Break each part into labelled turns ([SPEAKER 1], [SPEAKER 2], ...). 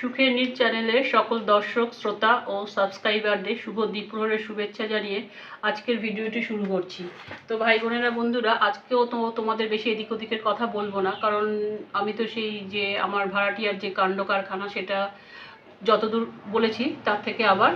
[SPEAKER 1] সুখের নিজ চ্যানেলে সকল দর্শক, শ্রোতা ও সাবস্ক্রাইবারদের শুভ দ্বীপ্রহরের শুভেচ্ছা জানিয়ে আজকের ভিডিওটি শুরু করছি। তো ভাই বোনেরা, বন্ধুরা, আজকেও তো তোমাদের বেশি এদিক ওদিকের কথা বলব না, কারণ আমি তো সেই যে আমার ভাড়াটিয়ার যে কাণ্ড কারখানা সেটা যতদূর বলেছি, তার থেকে আবার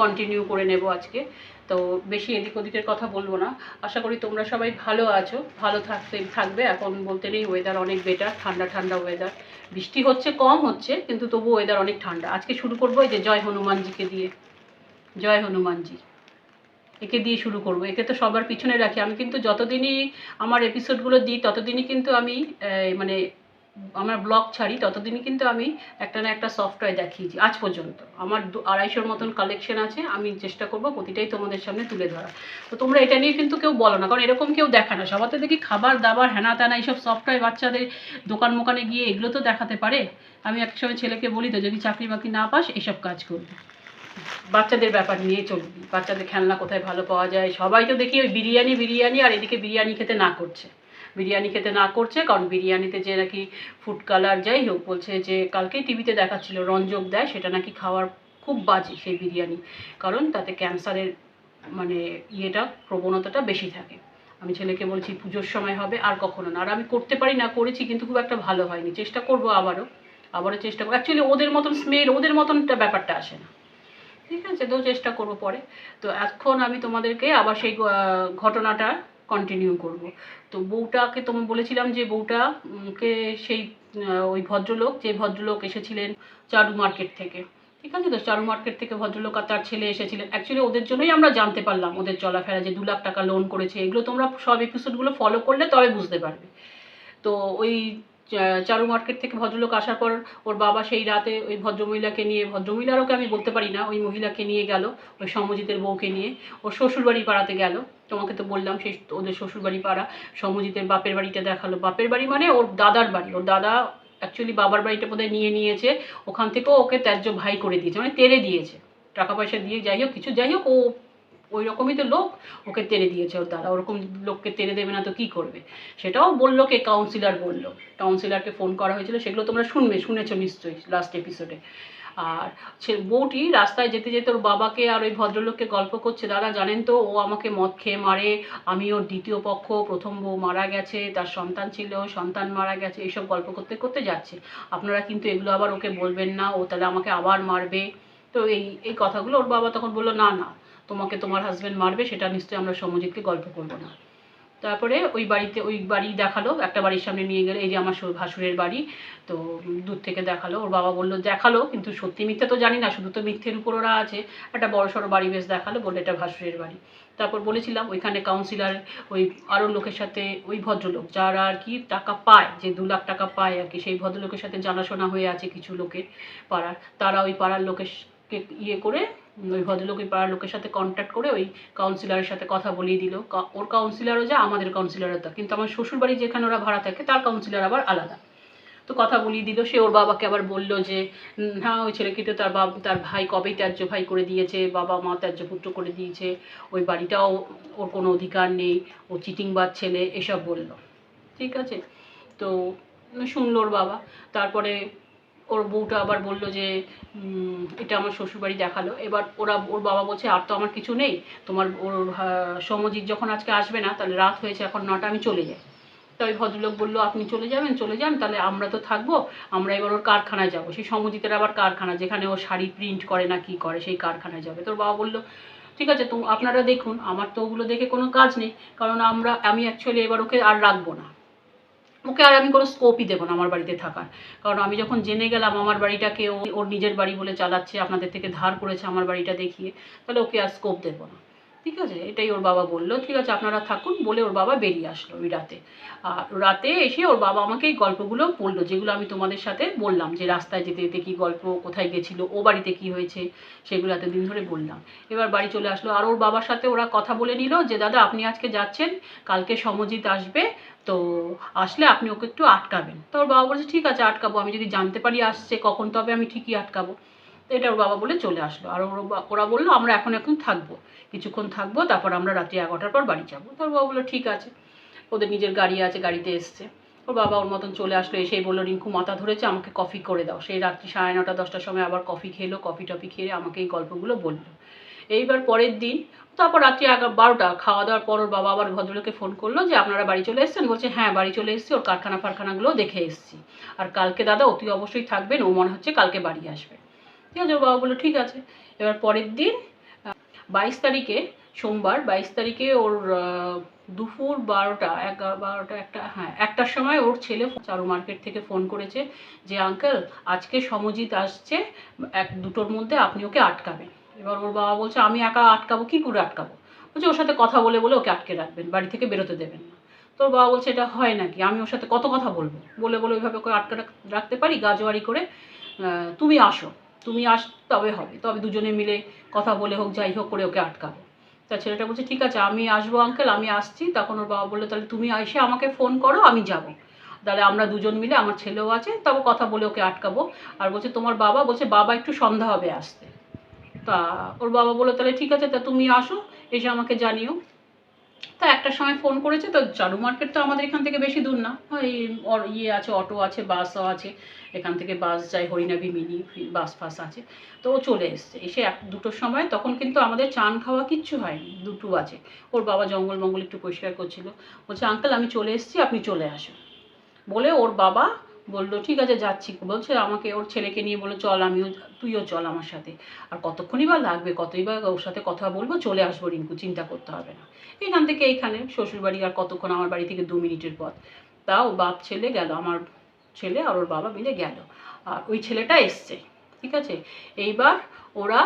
[SPEAKER 1] কন্টিনিউ করে নেব আজকে। তো বেশি এদিক ওদিকের কথা বলব না। আশা করি তোমরা সবাই ভালো আছো, ভালো থাকতে, থাকবে। এখন বলতে নেই ওয়েদার অনেক বেটার ঠান্ডা ঠান্ডা ওয়েদার বৃষ্টি হচ্ছে, কম হচ্ছে, কিন্তু তবু ওয়েদার অনেক ঠান্ডা। আজকে শুরু করব এই যে জয় হনুমানজিকে দিয়ে। জয় হনুমানজি। একে দিয়ে শুরু করব। একে তো সবার পিছনে রাখি। আমি কিন্তু যতদিনই আমার এপিসোডগুলো দিই, ততদিনই কিন্তু আমি মানে আমার ব্লগ ছাড়ি, ততদিনই কিন্তু আমি একটা না একটা সফটওয়্যার দেখিয়েছি, আজ পর্যন্ত। আমার দু- আড়াইশোর মতন কালেকশন আছে, আমি চেষ্টা করব প্রতিটাই তোমাদের সামনে তুলে ধরা। তো তোমরা এটা নিয়ে কিন্তু কেউ বলো না, কারণ এরকম কেউ দেখা না। সবার তো দেখি খাবার দাবার হেনা তেনা এইসব সফটওয়্যার বাচ্চাদের দোকান মোকানে গিয়ে এগুলো তো দেখাতে পারে। আমি এক সময় ছেলেকে বলি, তো যদি চাকরি বাকরি না পাস এসব কাজ করবি। বাচ্চাদের ব্যাপার নিয়ে চলবি। বাচ্চাদের খেলনা কোথায় ভালো পাওয়া যায়? সবাই তো দেখি ওই বিরিয়ানি বিরিয়ানি, আর এদিকে বিরিয়ানি খেতে না করছে। বিরিয়ানি খেতে না করছে, কারণ বিরিয়ানিতে যে নাকি ফুড কালার যাই হোক বলছে যে কালকেই টিভিতে দেখাচ্ছিল, রঞ্জক দেয়, সেটা নাকি খাওয়ার খুব বাজে সেই বিরিয়ানি। কারণ তাতে ক্যান্সারের মানে ইয়েটা, প্রবণতাটা বেশি থাকে। আমি ছেলেকে বলছি, পুজোর সময় হবে আর কখনো না। আর আমি করতে পারি না, করেছি, কিন্তু খুব একটা ভালো হয়নি। চেষ্টা করব আবারও আবারও চেষ্টা করব। অ্যাকচুয়ালি ওদের মতন স্মেল ওদের মতনটা ব্যাপারটা আসে না। ঠিক আছে, তো চেষ্টা করব পরে। তো এখন আমি তোমাদেরকে আবার সেই ঘটনাটা কন্টিনিউ করব। তো বউটাকে তো বলেছিলাম যে বউটাকে সেই ওই ভদ্রলোক, যে ভদ্রলোক এসেছিলেন চারু মার্কেট থেকে। ঠিক আছে তো? চারু মার্কেট থেকে ভদ্রলোক আর তার ছেলে এসেছিলেন। অ্যাকচুয়ালি ওদের জন্যই আমরা জানতে পারলাম ওদের চলাফেরা, যে দু লাখ টাকা লোন করেছে। এগুলো তোমরা সব এপিসোডগুলো ফলো করলে তবে বুঝতে পারবে। তো ওই চারু মার্কেট থেকে ভদ্রলোক আসার পর ওর বাবা সেই রাতে ওই ভদ্রমহিলাকে নিয়ে ভদ্রমহিলার ওকে আমি বলতে পারি না, ওই মহিলাকে নিয়ে গেল, ওই সমজিতের বউকে নিয়ে। ওর শ্বশুরবাড়ি পাড়াতে গেল। তোমাকে তো বললাম সেই ওদের শ্বশুরবাড়ি পাড়া। সমজিতের বাপের বাড়িটা দেখাল। বাপের বাড়ি মানে ওর দাদার বাড়ি। ওর দাদা অ্যাকচুয়ালি বাবার বাড়িটা বোধহয় নিয়ে নিয়েছে। ওখান থেকেও ওকে ত্যায্য ভাই করে দিয়েছে মানে তেড়ে দিয়েছে। টাকা পয়সা দিয়ে যাই হোক, কিছু যাই হোক, ও ওই রকমই তো লোক ওকে তেড়ে দিয়েছে ওর দাদা ওরকম লোককে তেড়ে দেবে না তো কি করবে? সেটাও বলল কে? কাউন্সিলর বলল। কাউন্সিলরকে ফোন করা হয়েছিল। সেগুলো তোমরা শুনবে, শুনেছো নিশ্চয়ই লাস্ট এপিসোডে আর সে বউটি রাস্তায় যেতে যেতে ওর বাবাকে আর ওই ভদ্রলোককে গল্প করছে। দাদা, জানেন তো, ও আমাকে মদ খেয়ে মারে। আমি ওর দ্বিতীয় পক্ষ, প্রথম বউ মারা গেছে, তার সন্তান ছিল, সন্তান মারা গেছে, এইসব গল্প করতে করতে যাচ্ছে। আপনারা কিন্তু এগুলো আবার ওকে বলবেন না, ও তাহলে আমাকে আবার মারবে। তো এই এই কথাগুলো ওর বাবা তখন বলল, না না তোমাকে তোমার হাজব্যান্ড মারবে, সেটা নিশ্চয়ই আমরা সমজিৎকে গল্প করব না। তারপরে ওই বাড়িতে, ওই বাড়ি দেখাল, একটা বাড়ির সামনে নিয়ে গেলে, এই যে আমার ভাসুরের বাড়ি, তো দূর থেকে দেখাল, ওর বাবা বলল, দেখাল, কিন্তু সত্যি মিথ্যে তো জানি না, শুধু তো মিথ্যের উপর ওরা আছে। একটা বড় সড়ো বাড়ি বেশ দেখাল, বলল, এটা ভাসুরের বাড়ি। তারপর বলেছিলাম, ওইখানে কাউন্সিলর ওই আরও লোকের সাথে, ওই ভদ্রলোক, যারা আর কি টাকা পায়, যে দু লাখ টাকা পায় আর কি, সেই ভদ্রলোকের সাথে জানাশোনা হয়ে আছে কিছু লোকের পাড়ার। তারা ওই পাড়ার লোকের ইয়ে করে ওই ভদ্রলোক ওই পাড়ার লোকের সাথে কন্ট্যাক্ট করে ওই কাউন্সিলরের সাথে কথা বলিয়ে দিল। ওর কাউন্সিলরও যা, আমাদের কাউন্সিলরও তা। কিন্তু আমার শ্বশুরবাড়ি যেখানে ওরা ভাড়া থাকে, তার কাউন্সিলর আবার আলাদা। তো কথা বলিয়ে দিল, সে ওর বাবাকে আবার বলল যে হ্যাঁ ওই ছেলেকে তো তার বাব, তার ভাই কবেই ত্যায্য ভাই করে দিয়েছে, বাবা মা ত্যায্য পুত্র করে দিয়েছে, ওই বাড়িটাও ওর কোনো অধিকার নেই, ও চিটিংবাজ ছেলে, এসব বলল। ঠিক আছে? তো, শুনলো ওর বাবা। তারপরে ওর বউটা আবার বলল যে এটা আমার শ্বশুরবাড়ি দেখাল। এবার ওরা, ওর বাবা বলছে, আর তো আমার কিছু নেই। তোমার ওর সমজিৎ যখন আজকে আসবে না, তাহলে রাত হয়েছে, এখন নটা, আমি চলে যাই। তো ওই ভদ্রলোক বলল, আপনি চলে যাবেন, চলে যান, তাহলে আমরা তো থাকব। আমরা এবার ওর কারখানায় যাব। সেই সমজিতের আবার কারখানা, যেখানে ও শাড়ি প্রিন্ট করে না, কি করে, সেই কারখানায় যাবে। তোর বাবা বলল, ঠিক আছে, তো আপনারা দেখুন, আমার তো ওগুলো দেখে কোনো কাজ নেই। কারণ আমরা, আমি অ্যাকচুয়ালি এবার ওকে আর রাখব না। ওকে আর আমি কোনো স্কোপই দেবো না আমার বাড়িতে থাকার। কারণ আমি যখন জেনে গেলাম আমার বাড়িটাকে ও, ওর নিজের বাড়ি বলে চালাচ্ছে, আপনাদের থেকে ধার করেছে আমার বাড়িটা দেখিয়ে, তাহলে ওকে আর স্কোপ দেবো না। ঠিক আছে? এটাই ওর বাবা বলল। ঠিক আছে, আপনারা থাকুন বলে ওর বাবা বেরিয়ে আসলো ওই রাতে। আর রাতে এসে ওর বাবা আমাকে এই গল্পগুলো বলল, যেগুলো আমি তোমাদের সাথে বললাম, যে রাস্তায় যেতে যেতে কী গল্প, কোথায় গেছিল, ও বাড়িতে কী হয়েছে সেগুলো এতদিন ধরে বললাম। এবার বাড়ি চলে আসলো। আর ওর বাবার সাথে ওরা কথা বলে নিল যে, দাদা, আপনি আজকে যাচ্ছেন, কালকে সমজিৎ আসবে, তো আসলে আপনি ওকে একটু আটকাবেন। তো ওর বাবা বলছে, ঠিক আছে, আটকাবো। আমি যদি জানতে পারি আসছে, কখন তবে আমি ঠিকই আটকাবো। এটা ওর বাবা বলে চলে আসলো। আর ওর ওরা বলল, আমরা এখন এখন থাকব। কিছুক্ষণ থাকব, তারপর আমরা রাত্রি এগারোটার পর বাড়ি যাব। ওর বাবা বলল, ঠিক আছে। ওদের নিজের গাড়ি আছে, গাড়িতে এসছে। ওর বাবা ওর মতন চলে আসলো এসেই বলল, রিঙ্কু মাথা ধরেছে, আমাকে কফি করে দাও। সেই রাত্রি সাড়ে নটা, দশটার সময় আবার কফি খেলো, কফি টফি খেয়ে আমাকে এই গল্পগুলো বলল। এইবার পরের দিন, তারপর রাত্রি এগারো বারোটা, খাওয়া দাওয়ার পর ওর বাবা আবার ভদ্রলোকে ফোন করল যে, আপনারা বাড়ি চলে এসেছেন? বলছে হ্যাঁ বাড়ি চলে এসেছি, ওর কারখানা ফারখানাগুলো দেখে এসেছি। আর কালকে দাদা অতি অবশ্যই থাকবেন, ও মনে হচ্ছে কালকে বাড়ি আসবে। ঠিক আছে, বাবা বলল, ঠিক আছে। এবার পরের দিন বাইশ তারিখে, সোমবার বাইশ তারিখে ওর দুপুর বারোটা এগারো বারোটা, একটা হ্যাঁ একটার সময় ওর ছেলে চারু মার্কেট থেকে ফোন করেছে যে, আঙ্কেল, আজকে সমজিৎ আসছে, এক, দুটোর মধ্যে আপনি ওকে আটকাবেন। এবার ওর বাবা বলছে, আমি একা আটকাবো, কি করে আটকাবো? বলছে, ওর সাথে কথা বলে বলে ওকে আটকে রাখবেন, বাড়ি থেকে বেরোতে দেবেন না। তোর বাবা বলছে, এটা হয় নাকি? আমি ওর সাথে কত কথা বলব? বলে বলে ওইভাবে ওকে আটকে রাখতে পারি, গাজোয়ারি করে তুমি আসো। তুমি আস, তবে হবে, তবে দুজনে মিলে কথা বলে হোক, যাই হোক করে ওকে আটকাবো। তা ছেলেটা বলছে, ঠিক আছে, আমি আসব আঙ্কেল আমি আসছি। তখন ওর বাবা বলল, তাহলে তুমি এসে আমাকে ফোন করো, আমি যাব। তাহলে আমরা দুজন মিলে, আমার ছেলেও আছে, তবে কথা বলে ওকে আটকাবো। আর বলছে, তোমার বাবা, বলছে, বাবা একটু সন্ধ্যা হবে আসতে। তা ওর বাবা বলল, তাহলে ঠিক আছে, তা তুমি আসো, এসে আমাকে জানিও। তা একটার সময় ফোন করেছে, তো চারু মার্কেট তো আমাদের এখান থেকে বেশি দূর না। ওই ইয়ে আছে অটো আছে বাসও আছে, এখান থেকে বাস যায় হরিনাবি মিনি বাস ফাস আছে, তো ও চলে এসছে। এসে এক দুটোর সময় তখন কিন্তু আমাদের চান খাওয়া কিচ্ছু হয়নি, দুটো আছে। ওর বাবা জঙ্গল মঙ্গল একটু পরিষ্কার করছিল। বলছে, আঙ্কেল, আমি চলে এসেছি, আপনি চলে আসুন। বলে ওর বাবা বলল, ঠিক আছে, যাচ্ছি। বলছে, আমাকে ওর ছেলেকে নিয়ে বলল, চল আমিও, তুইও চল আমার সাথে। আর কতক্ষণই বা লাগবে, কতই বা ওর সাথে কথা বলব, চলে আসব রিঙ্কু, চিন্তা করতে হবে না। এখান থেকে এইখানে শ্বশুরবাড়ি আর কতক্ষণ আমার বাড়ি থেকে দু মিনিটের পথ। তাও বাপ ছেলে গেল, আমার ছেলে আর ওর বাবা মিলে গেল। আর ওই ছেলেটা এসছে, ঠিক আছে? এইবার ওরা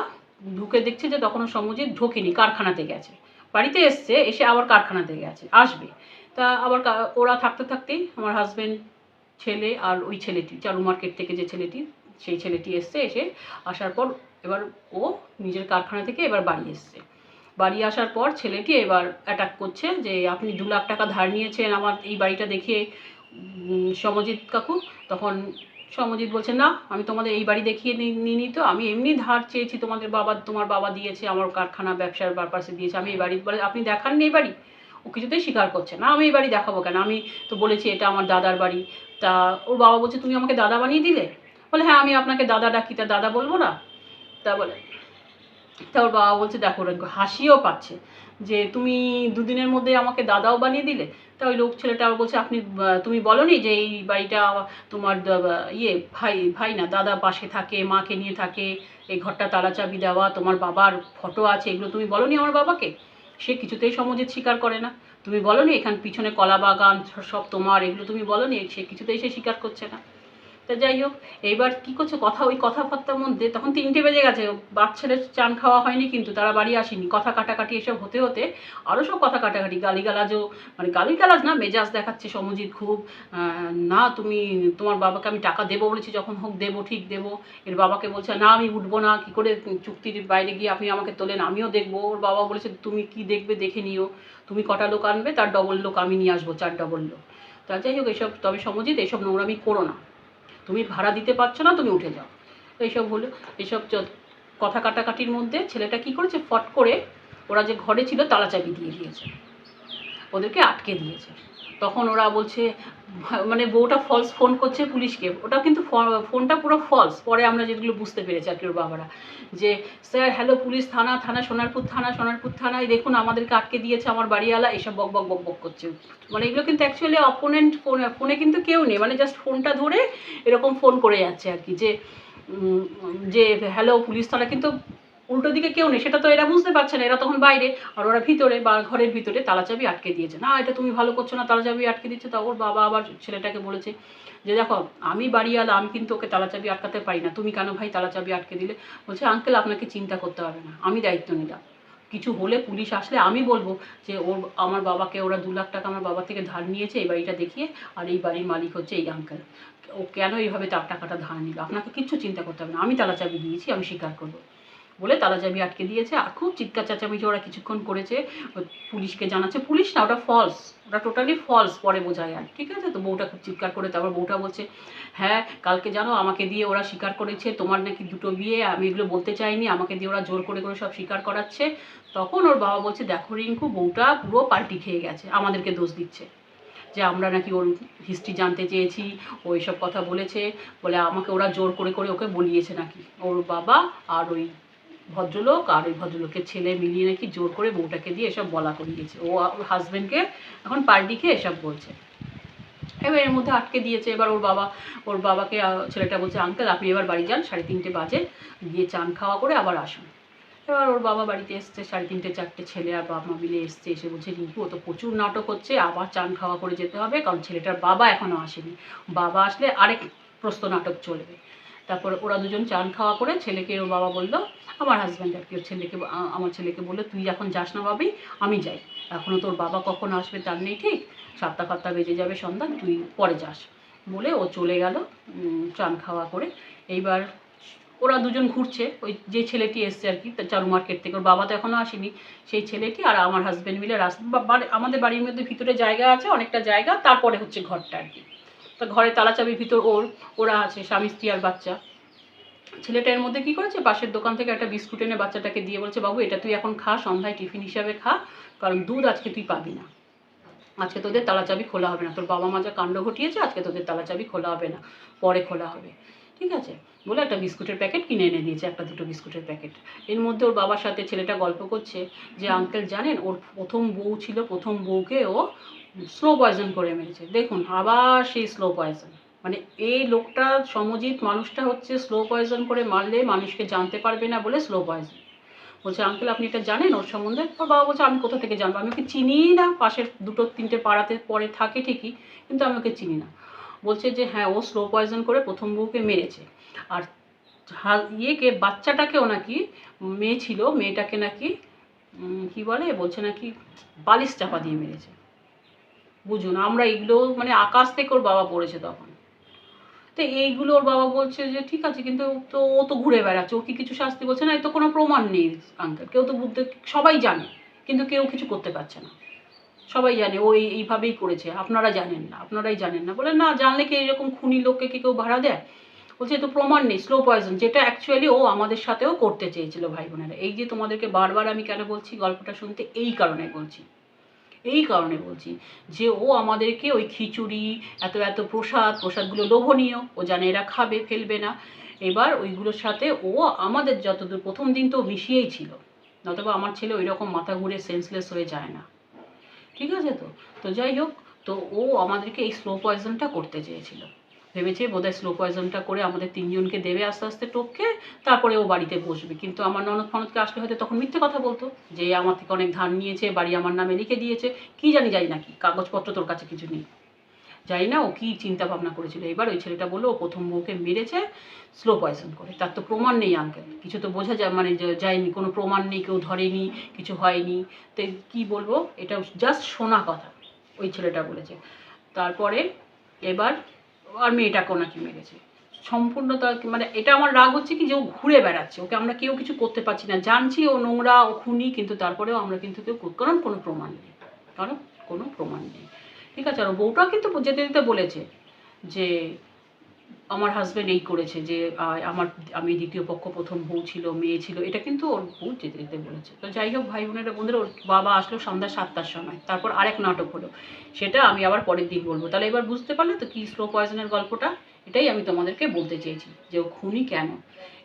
[SPEAKER 1] ঢুকে দেখছে যে তখনও সমজিৎ ঢোকেনি, কারখানাতে গেছে। বাড়িতে এসছে, এসে আবার কারখানাতে গেছে, আসবে। তা আবার ওরা থাকতে থাকতেই আমার হাজবেন্ড ছেলে আর ওই ছেলেটি চারু মার্কেট থেকে যে ছেলেটি, সেই ছেলেটি এসছে, এসে আসার পর এবার ও নিজের কারখানা থেকে এবার বাড়ি এসছে। বাড়ি আসার পর ছেলেটি এবার অ্যাটাক করছে যে, আপনি দু লাখ টাকা ধার নিয়েছেন আমার এই বাড়িটা দেখিয়ে। সমজিৎ কাকু তখন, সমজিৎ বলছে, না, আমি তোমাদের এই বাড়ি দেখিয়ে নি- নিইনি তো, আমি এমনি ধার চেয়েছি, তোমাদের বাবা, তোমার বাবা দিয়েছে, আমার কারখানা ব্যবসার পারপাসে দিয়েছে, আমি এই বাড়ি বলে আপনি দেখাননি এই বাড়ি? ও কিছুতেই স্বীকার করছে না, আমি এই বাড়ি দেখাবো কেন? আমি তো বলেছি এটা আমার দাদার বাড়ি। তা ওর বাবা বলছে, তুমি আমাকে দাদা বানিয়ে দিলে? বলে হ্যাঁ আমি আপনাকে দাদা ডাকি, তা দাদা বলব না? তা বলে। তা ওর বাবা বলছে, দেখো হাসিও পাচ্ছে যে, তুমি দুদিনের মধ্যে আমাকে দাদাও বানিয়ে দিলে? তা ওই লোক ছেলেটা আবার বলছে, আপনি, তুমি বলনি যে, এই বাড়িটা তোমার ইয়ে ভাই ভাই না, দাদা পাশে থাকে, মাকে নিয়ে থাকে, এই ঘরটা তালা চাবি দেওয়া, তোমার বাবার ফটো আছে, এগুলো তুমি বলনি আমার বাবাকে? সে কিছুতেই সমজিৎ স্বীকার করে না। তুমি বলো বলনি এখান পিছনে কলা বাগান সব তোমার, এগুলো তুমি বলো বলনি? সে কিছুতেই সে স্বীকার করছে না। তা যাই হোক, এইবার কি করছে? কথা, ওই কথাবার্তার মধ্যে তখন তিনটে বেজে গেছে। বাচ্চাদের চান খাওয়া হয়নি কিন্তু, তারা বাড়ি আসেনি। কথা কাটাকাটি এসব হতে হতে আরও সব কথা কাটাকাটি, গালিগালাজও মানে গালিগালাজ না, মেজাজ দেখাচ্ছে সমজিৎ খুব। না, তুমি, তোমার বাবাকে আমি টাকা দেবো বলেছি, যখন হোক দেবো, ঠিক দেবো। এর বাবাকে বলছে, না, আমি উঠবো না, কী করে চুক্তির বাইরে গিয়ে আপনি আমাকে তোলেন, আমিও দেখব। ওর বাবা বলেছে, তুমি কি দেখবে দেখে নিও। তুমি কটা লোক আনবে, তার ডবল লোক আমি নিয়ে আসব, চার ডবল লোক। তা যাই হোক, এসব, তবে সমজিৎ, এসব নোংরামি করো না। তুমি ভাড়া দিতে পারছ না, তুমি উঠে যাও। এইসব হলো, এইসব কথা কাটাকাটির মধ্যে ছেলেটা কি করেছে? ফট করে ওরা যে ঘরে ছিল তালা চাবি দিয়ে দিয়েছে। ওদেরকে আটকে দিয়েছে। তখন ওরা বলছে মানে বউটা ফলস ফোন করছে পুলিশকে। ওটা কিন্তু ফোনটা পুরো ফলস পরে আমরা যেগুলো বুঝতে পেরেছি আর কি ওর বাবারা। যে, স্যার হ্যালো পুলিশ, থানা থানা, সোনারপুর থানা, সোনারপুর থানায় দেখুন আমাদেরকে আটকে দিয়েছে আমার বাড়িওয়ালা। এসব বক বক বক বক করছে। মানে এগুলো কিন্তু অ্যাকচুয়ালি অপোনেন্ট ফোনে ফোনে কিন্তু কেউ নেই। মানে জাস্ট ফোনটা ধরে এরকম ফোন করে যাচ্ছে আর কি। যে যে হ্যালো পুলিশ, থানা, কিন্তু উল্টো দিকে কেউ নেই, সেটা তো এরা বুঝতে পারছে না, এরা তখন বাইরে, আর ওরা ভিতরে বা ঘরের ভিতরে তালা চাবি আটকে দিয়েছে। না, এটা তুমি ভালো করছ না তালা চাবি আটকে দিচ্ছে, তা ওর বাবা আবার ছেলেটাকে বলেছে যে, দেখো, আমি বাড়িওয়ালা আমি কিন্তু ওকে তালা চাবি আটকাতে পারি না। তুমি কেন ভাই তালা চাবি আটকে দিলে? বলছে, আঙ্কেল, আপনাকে চিন্তা করতে হবে না, আমি দায়িত্ব নিলাম। কিছু হলে পুলিশ আসলে আমি বলব যে, ওর, আমার বাবাকে ওরা দু লাখ টাকা আমার বাবা থেকে ধার নিয়েছে, এই বাড়িটা দেখিয়ে, আর এই বাড়ির মালিক হচ্ছে এই আঙ্কেল ও কেন এইভাবে তার টাকাটা ধার নিল? আপনাকে কিচ্ছু চিন্তা করতে হবে না, আমি তালা চাবি দিয়েছি, আমি স্বীকার করব। বলে তালা চাবি আটকে দিয়েছে। আর খুব চিৎকার চেঁচামেচি ওরা কিছুক্ষণ করেছে। পুলিশকে জানাচ্ছে। পুলিশ না, ওটা ফলস ওটা টোটালি ফলস পরে বোঝা যায় ঠিক আছে? তো বউটা খুব চিৎকার করে তারপর বউটা বলছে হ্যাঁ কালকে জানো আমাকে দিয়ে ওরা স্বীকার করেছে। তোমার নাকি দুটো বিয়ে, আমি এগুলো বলতে চাইনি। আমাকে দিয়ে ওরা জোর করে করে সব স্বীকার করাচ্ছে। তখন ওর বাবা বলছে, দেখো রিঙ্কু, বউটা পুরো পাল্টি খেয়ে গেছে। আমাদেরকে দোষ দিচ্ছে যে আমরা নাকি ওর হিস্ট্রি জানতে চেয়েছি। ও এসব কথা বলেছে। বলে আমাকে ওরা জোর করে করে ওকে বলিয়েছে নাকি। ওর বাবা আর ওই ভদ্রলোক আর ওই ভদ্রলোকের ছেলে মিলিয়ে নাকি জোর করে বউটাকে দিয়ে এসব বলা করে করিয়েছে। ও ওর হাজব্যান্ডকে এখন পাল্টি খেয়ে এসব বলছে। এবার এর মধ্যে আটকে দিয়েছে। এবার ওর বাবা, ওর বাবাকে ছেলেটা বলছে, আঙ্কেল, আপনি এবার বাড়ি যান, সাড়ে তিনটে বাজে। গিয়ে চান খাওয়া করে আবার আসুন। এবার ওর বাবা বাড়িতে এসছে, সাড়ে তিনটে চারটে ছেলে আর বাবা মিলে এসছে, এসে বলছে, রিঙ্কু, ও তো প্রচুর নাটক হচ্ছে, আবার চান খাওয়া করে যেতে হবে, কারণ ছেলেটার বাবা এখনও আসেনি। বাবা আসলে আরেক প্রস্ত নাটক চলবে। তারপর ওরা দুজন চান খাওয়া করে ছেলেকে ওর বাবা বলল, আমার হাজব্যান্ড আর কি ছেলেকে আমার ছেলেকে বলল, তুই এখন যাস না ভাবি, আমি যাই। এখনও তোর বাবা কখন আসবে তার নেই ঠিক। সাতটা ফাতটা বেজে যাবে সন্ধ্যা, তুই পরে যাস। বলে ও চলে গেল চান খাওয়া করে। এইবার ওরা দুজন ঘুরছে, ওই যে ছেলেটি এসছে আর কি চারু মার্কেট থেকে। ওর বাবা তো এখনও আসেনি, সেই ছেলেটি আর আমার হাজব্যান্ড মিলে রাস্তা আমাদের বাড়ির মধ্যে ভিতরে জায়গা আছে, অনেকটা জায়গা, তারপরে হচ্ছে ঘরটা আর কি। তা ঘরে তালা চাবির ভিতর ওর, ওরা আছে, স্বামী, স্ত্রী আর বাচ্চা। ছেলেটা এর মধ্যে কি করেছে? পাশের দোকান থেকে একটা বিস্কুট এনে বাচ্চাটাকে দিয়ে বলছে, বাবু, এটা তুই এখন খা, সন্ধ্যায় টিফিন হিসাবে খা, কারণ দুধ আজকে তুই পাবি না। আজকে তোদের তালাচাবি খোলা হবে না। তোর বাবা মা যা কাণ্ড ঘটিয়েছে, আজকে তোদের তালাচাবি খোলা হবে না। পরে খোলা হবে। ঠিক আছে? বলে একটা বিস্কুটের প্যাকেট কিনে এনে দিয়েছে, একটা দুটো বিস্কুটের প্যাকেট। এর মধ্যে ওর বাবার সাথে ছেলেটা গল্প করছে যে আঙ্কেল জানেন, ওর প্রথম বউ ছিল, প্রথম বউকে ও স্লো পয়জন করে মেরেছে। দেখুন, আবার সেই স্লো পয়জন মানে এই লোকটা, সমজিৎ মানুষটা হচ্ছে স্লো পয়জন করে মারলে মানুষকে জানতে পারবে না বলে স্লো পয়জন বলছে আঙ্কেল আপনি এটা জানেন ওর সম্বন্ধে? ওর বাবা বলছে, আমি কোথা থেকে জানব? আমি ওকে চিনিই না। পাশের দুটো তিনটে পাড়াতে পরে থাকে ঠিকই, কিন্তু আমি ওকে চিনি না। বলছে যে হ্যাঁ ও স্লো পয়জন করে প্রথম বউকে মেরেছে। আর ইয়েকে, বাচ্চাটাকেও নাকি মেয়ে ছিল, মেয়েটাকে নাকি কি বলে, বলছে নাকি বালিশ চাপা দিয়ে মেরেছে। বুঝুন, আমরা এগুলো মানে আকাশ থেকে ওর বাবা পড়েছে তখন। তো এইগুলো ওর বাবা বলছে যে, ঠিক আছে, কিন্তু তো ও তো ঘুরে বেড়াচ্ছে, ও কি কিছু শাস্তি বলছে না? এ তো কোনো প্রমাণ নেই আঙ্কেল কেউ তো বুঝতে সবাই জানে, কিন্তু কেউ কিছু করতে পারছে না। সবাই জানে, ও এইভাবেই করেছে। আপনারা জানেন না, আপনারাই জানেন না। বলে, না, জানলে কি এরকম খুনি লোককে কি কেউ ভাড়া দেয়? বলছে তো প্রমাণ নেই স্লো পয়জন যেটা অ্যাকচুয়ালি ও আমাদের সাথেও করতে চেয়েছিল ভাই বোনেরা। এই যে তোমাদেরকে বারবার আমি কেন বলছি, গল্পটা শুনতে এই কারণে বলছি। এই কারণে বলছি যে, ও আমাদেরকে ওই খিচুড়ি, এত এত প্রসাদ, প্রসাদগুলো লোভনীয়, ও জানে এরা খাবে, ফেলবে না। এবার ওইগুলোর সাথে ও আমাদের যতদূর, প্রথম দিন তো মিশিয়েই ছিল। নতবা আমার ছেলে ওই রকম মাথা ঘুরে সেন্সলেস হয়ে যায় না। ঠিক আছে তো? তো যাই হোক, তো ও আমাদেরকে এই স্লো পয়জনটা করতে চেয়েছিল। ভেবেছে বোধহয় স্লো পয়জনটা করে আমাদের তিনজনকে দেবে আস্তে আস্তে টপকে, তারপরে ও বাড়িতে বসবে। কিন্তু আমার ননদ ফনদকে আসলে হয়তো তখন মিথ্যে কথা বলতো, যে আমার থেকে অনেক ধান নিয়েছে, বাড়ি আমার নামে লিখে দিয়েছে, কি জানি যাই নাকি কাগজপত্র তোর কাছে কিছু নেই। জানি না, ও কী চিন্তা ভাবনা করেছিল? এবার ওই ছেলেটা বলল, ও প্রথম বউকে মেরেছে স্লো পয়জন করে। তার তো প্রমাণ নেই আঙ্কেল কিছু তো বোঝা যায় মানে যায়নি, কোনো প্রমাণ নেই, কেউ ধরেনি, কিছু হয়নি। তো কি বলব? এটা জাস্ট শোনা কথা, ওই ছেলেটা বলেছে। তারপরে এবার আর মেয়েটাকেও নাকি মেরেছে। সম্পূর্ণ তার মানে এটা আমার রাগ হচ্ছে কি যে ও ঘুরে বেড়াচ্ছে। ওকে আমরা কেউ কিছু করতে পারছি না। জানছি ও নোংরা, ও খুনি, কিন্তু তারপরেও আমরা কিন্তু কেউ কারণ কোনো প্রমাণ নেই। কারণ কোনো প্রমাণ নেই। ঠিক আছে, আর ও বউটাও কিন্তু যেতে যেতে বলেছে যে আমার হাজব্যান্ড এই করেছে, যে আমার, আমি দ্বিতীয় পক্ষ প্রথম বউ ছিল, মেয়ে ছিল, এটা কিন্তু ওর বউ যেতে যেতে বলেছে। তো যাই হোক, ভাই বোনেরা, বন্ধুরা, ওর বাবা আসলো সন্ধ্যা সাতটার সময়, তারপর আরেক নাটক হলো। সেটা আমি আবার পরের দিন বলব। তাহলে এবার বুঝতে পারলে তো কি স্লো পয়জনের গল্পটা? এটাই আমি তোমাদেরকে বলতে চেয়েছি, যে ও খুনি কেন?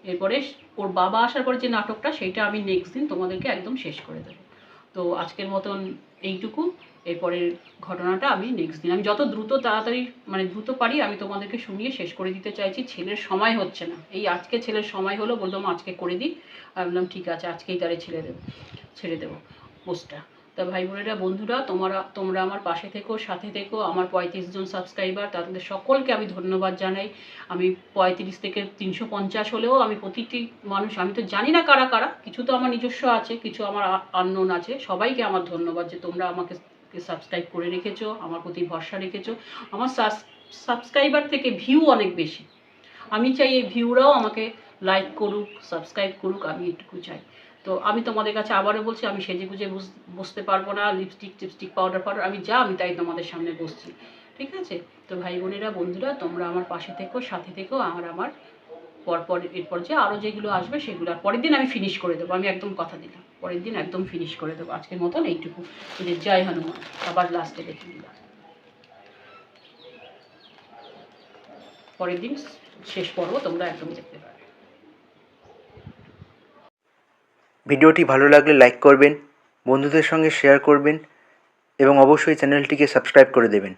[SPEAKER 1] এরপরে ওর বাবা আসার পরে যে নাটকটা সেইটা আমি নেক্সট দিন তোমাদেরকে একদম শেষ করে দেবো। তো আজকের মতন এইটুকু। এরপরের ঘটনাটা আমি নেক্সট দিন, আমি যত দ্রুত তাড়াতাড়ি মানে দ্রুত পারি, আমি তোমাদেরকে শুনিয়ে শেষ করে দিতে চাইছি। ছেলের সময় হচ্ছে না। এই আজকে ছেলের সময় হলো বললাম আজকে করে দিই। আমি বললাম, ঠিক আছে, আজকেই তারে ছেড়ে দেবো ছেড়ে দেবো পোস্টটা। তা ভাই বোনেরা, বন্ধুরা, তোমরা তোমরা আমার পাশে থেকো, সাথে থেকো, আমার পঁয়ত্রিশ জন সাবস্ক্রাইবার তাদের সকলকে আমি ধন্যবাদ জানাই। আমি পঁয়ত্রিশ থেকে তিনশো পঞ্চাশ হলেও আমি প্রতিটি মানুষ, আমি তো জানি না কারা কারা, কিছু তো আমার নিজস্ব আছে, কিছু আমার আননোন আছে, সবাইকে আমার ধন্যবাদ যে তোমরা আমাকে সাবস্ক্রাইব করে রেখেছো, আমার প্রতি ভরসা রেখেছো, আমার সাবস্ক্রাইবার থেকে ভিউ অনেক বেশি। আমি চাই এই ভিউরাও আমাকে লাইক করুক সাবস্ক্রাইব করুক, আমি এটুকু চাই। তো আমি তোমাদের কাছে আবারও বলছি, আমি সেজে গুজে বসতে পারব না লিপস্টিক টিপস্টিক পাউডার পাউডার আমি যা, আমি তাই তোমাদের সামনে বসছি। ঠিক আছে? তো ভাই বোনেরা, বন্ধুরা, তোমরা আমার পাশে থেকো, সাথে থেকো, আর আমার পরপর এরপর যে আরও যেগুলো আসবে সেগুলো আর পরের দিন আমি ফিনিশ করে দেবো। আমি একদম কথা দিলাম। পরের দিন একদম ফিনিশ করে দেবো। আজকের মতন এইটুকু। যে জয় হনুমান। আবার লাস্টে দেখে দিলাম পরের দিন শেষ পর্ব তোমরা একদম দেখতে পাবে।
[SPEAKER 2] ভিডিওটি ভালো লাগলে লাইক করবেন, বন্ধুদের সঙ্গে শেয়ার করবেন এবং অবশ্যই চ্যানেলটিকে সাবস্ক্রাইব করে দেবেন।